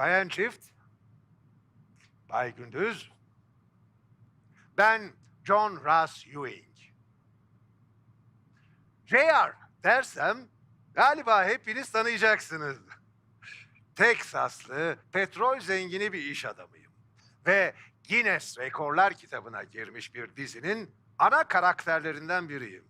Bayan Çift, Bay Gündüz, ben John Ross Ewing. JR dersem galiba hepiniz tanıyacaksınız. Teksaslı, petrol zengini bir iş adamıyım. Ve Guinness Rekorlar kitabına girmiş bir dizinin ana karakterlerinden biriyim.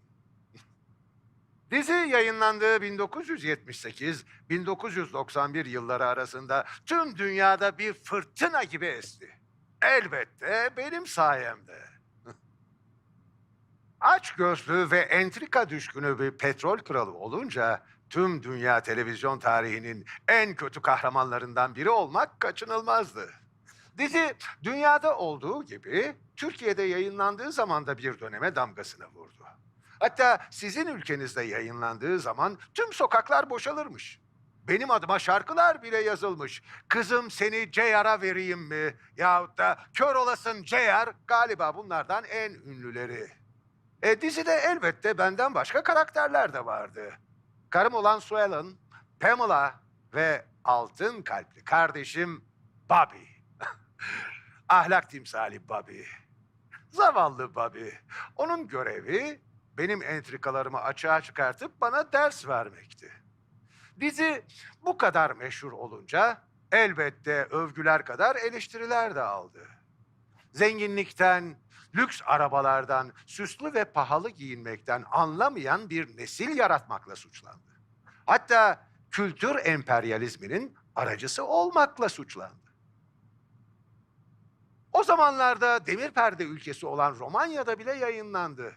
Dizi yayınlandığı 1978-1991 yılları arasında tüm dünyada bir fırtına gibi esti. Elbette benim sayemde. Aç gözlü ve entrika düşkünü bir petrol kralı olunca tüm dünya televizyon tarihinin en kötü kahramanlarından biri olmak kaçınılmazdı. Dizi dünyada olduğu gibi Türkiye'de yayınlandığı zaman da bir döneme damgasını vurdu. Hatta sizin ülkenizde yayınlandığı zaman tüm sokaklar boşalırmış. Benim adıma şarkılar bile yazılmış. Kızım seni Ceyar'a vereyim mi? Yahut da kör olasın Ceyar galiba bunlardan en ünlüleri. E, dizide elbette benden başka karakterler de vardı. Karım olan Sue Ellen, Pamela ve altın kalpli kardeşim Bobby. Ahlak timsali Bobby. Zavallı Bobby. Onun görevi benim entrikalarımı açığa çıkartıp bana ders vermekti. Dizi bu kadar meşhur olunca elbette övgüler kadar eleştiriler de aldı. Zenginlikten, lüks arabalardan, süslü ve pahalı giyinmekten anlamayan bir nesil yaratmakla suçlandı. Hatta kültür emperyalizminin aracısı olmakla suçlandı. O zamanlarda demir perde ülkesi olan Romanya'da bile yayınlandı.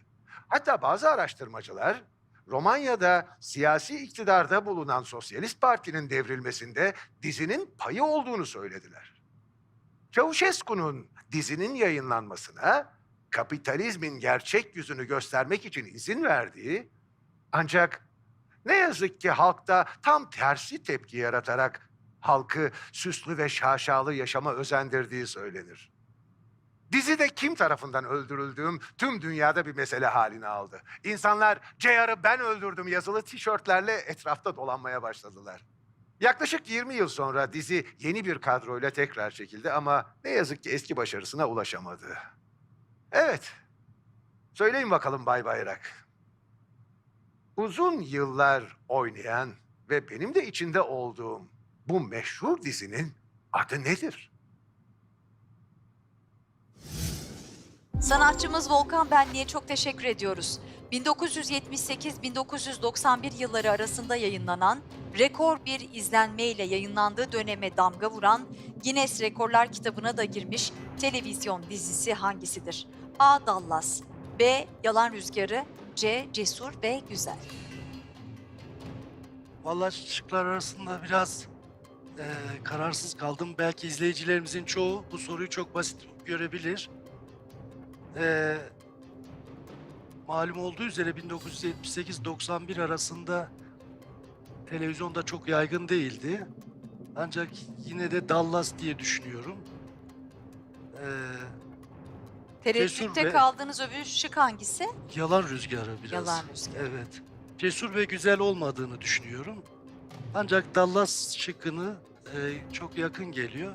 Hatta bazı araştırmacılar Romanya'da siyasi iktidarda bulunan Sosyalist Parti'nin devrilmesinde dizinin payı olduğunu söylediler. Ceausescu'nun dizinin yayınlanmasına kapitalizmin gerçek yüzünü göstermek için izin verdiği ancak ne yazık ki halkta tam tersi tepki yaratarak halkı süslü ve şaşalı yaşama özendirdiği söylenir. Dizide kim tarafından öldürüldüğüm tüm dünyada bir mesele haline aldı. İnsanlar JR'ı ben öldürdüm yazılı tişörtlerle etrafta dolanmaya başladılar. Yaklaşık 20 yıl sonra dizi yeni bir kadroyla tekrar çekildi ama ne yazık ki eski başarısına ulaşamadı. Evet, söyleyin bakalım Bay Bayrak. Uzun yıllar oynayan ve benim de içinde olduğum bu meşhur dizinin adı nedir? Sanatçımız Volkan Benli'ye çok teşekkür ediyoruz. 1978-1991 yılları arasında yayınlanan, rekor bir izlenmeyle yayınlandığı döneme damga vuran Guinness Rekorlar kitabına da girmiş televizyon dizisi hangisidir? A. Dallas B. Yalan Rüzgarı C. Cesur ve Güzel Vallahi şıklar arasında biraz eee, kararsız kaldım. Belki izleyicilerimizin çoğu bu soruyu çok basit görebilir. Eee, malum olduğu üzere 1978-91 arasında televizyonda çok yaygın değildi. Ancak yine de Dallas diye düşünüyorum. Eee, Tereddütte kaldığınız öbür şık hangisi? yalan rüzgarı biraz. Yalan Rüzgarı. Evet. Cesur ve güzel olmadığını düşünüyorum. Ancak Dallas şıkkını e, çok yakın geliyor.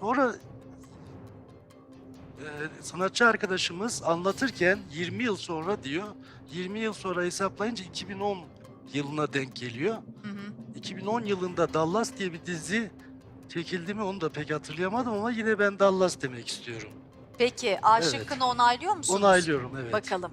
Sonra e, sanatçı arkadaşımız anlatırken 20 yıl sonra diyor. 20 yıl sonra hesaplayınca 2010 yılına denk geliyor. Hı hı. 2010 yılında Dallas diye bir dizi çekildi mi onu da pek hatırlayamadım ama yine ben Dallas demek istiyorum. Peki A Evet. şıkkını onaylıyor musunuz? Onaylıyorum evet. Bakalım.